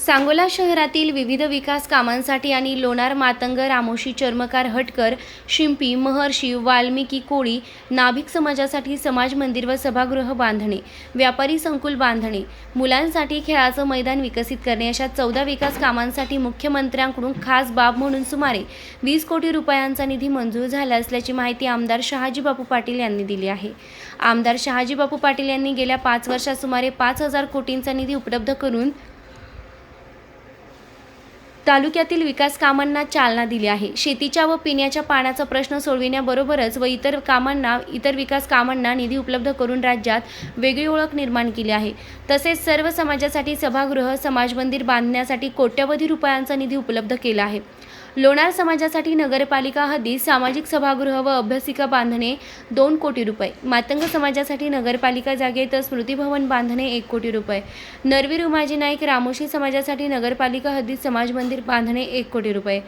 सांगोला शहरातील विविध विकास कामांसाठी आणि लोणार मातंग रामोशी चर्मकार हटकर शिंपी महर्षी वाल्मिकी कोळी नाभिक समाजासाठी समाज मंदिर व सभागृह बांधणे व्यापारी संकुल बांधणे मुलांसाठी खेळाचं मैदान विकसित करणे अशा चौदा विकास कामांसाठी मुख्यमंत्र्यांकडून खास बाब म्हणून सुमारे वीस कोटी रुपयांचा निधी मंजूर झाला असल्याची माहिती आमदार शहाजीबापू पाटील यांनी दिली आहे. आमदार शहाजीबापू पाटील यांनी गेल्या पाच वर्षात सुमारे पाच हजार कोटींचा निधी उपलब्ध करून तालुक्यातील विकास कामांना चालना दिली आहे. शेतीच्या व पिण्याच्या पाण्याचा प्रश्न सोडविण्याबरोबरच व इतर कामांना इतर विकास कामांना निधी उपलब्ध करून राज्यात वेगळी ओळख निर्माण केली आहे. तसेच सर्व समाजासाठी सभागृह समाज मंदिर बांधण्यासाठी कोट्यवधी रुपयांचा निधी उपलब्ध केला आहे. लोणार समाजासाठी नगरपालिका हद्दीत सामाजिक सभागृह व अभ्यासिका बांधणे दोन कोटी रुपये. मातंग समाजासाठी नगरपालिका जागेत स्मृतीभवन बांधणे एक कोटी रुपये. नरवीर उमाजी नाईक रामोशी समाजासाठी नगरपालिका हद्दीत समाज मंदिर बांधणे एक कोटी रुपये.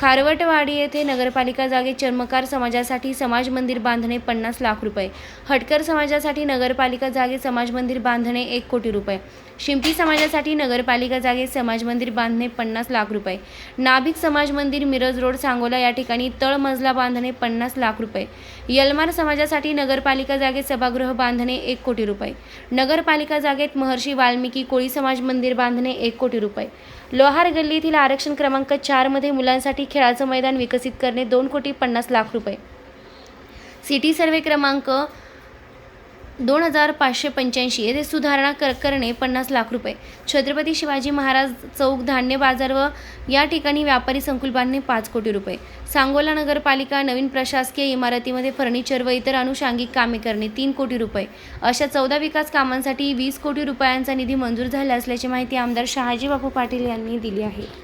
खारवटवाडी येथे नगरपालिका जागेत चर्मकार समाजासाठी समाज मंदिर बांधणे पन्नास लाख रुपये. हटकर समाजासाठी नगरपालिका जागेत समाज मंदिर बांधणे एक कोटी रुपये. शिंपी समाजासाठी नगरपालिका जागेत समाज मंदिर बांधणे पन्नास लाख रुपये. नाभिक समाज मंदिर मिरज रोड सांगोला या ठिकाणी तळमजला बांधणे पन्नास लाख रुपये. यलमार समाजासाठी नगरपालिका जागेत सभागृह बांधणे एक कोटी रुपये. नगरपालिका जागेत महर्षी वाल्मिकी कोळी समाज मंदिर बांधणे एक कोटी रुपये. लोहार गल्ली येथील आरक्षण क्रमांक चारमध्ये मुलांसाठी खेळाचं मैदान विकसित करणे दोन कोटी पन्नास लाख रुपये. सिटी सर्वे क्रमांक दोन हजार पाचशे पंच्याऐंशी येथे सुधारणा कर करणे पन्नास लाख रुपये. छत्रपती शिवाजी महाराज चौक धान्य बाजार व या ठिकाणी व्यापारी संकुल बांधणे पाच कोटी रुपये. सांगोला नगरपालिका नवीन प्रशासकीय इमारतीमध्ये फर्निचर व इतर अनुषंगिक कामे करणे तीन कोटी रुपये. अशा चौदा विकास कामांसाठी वीस कोटी रुपयांचा निधी मंजूर झाला असल्याची माहिती आमदार शहाजी बापू पाटील यांनी दिली आहे.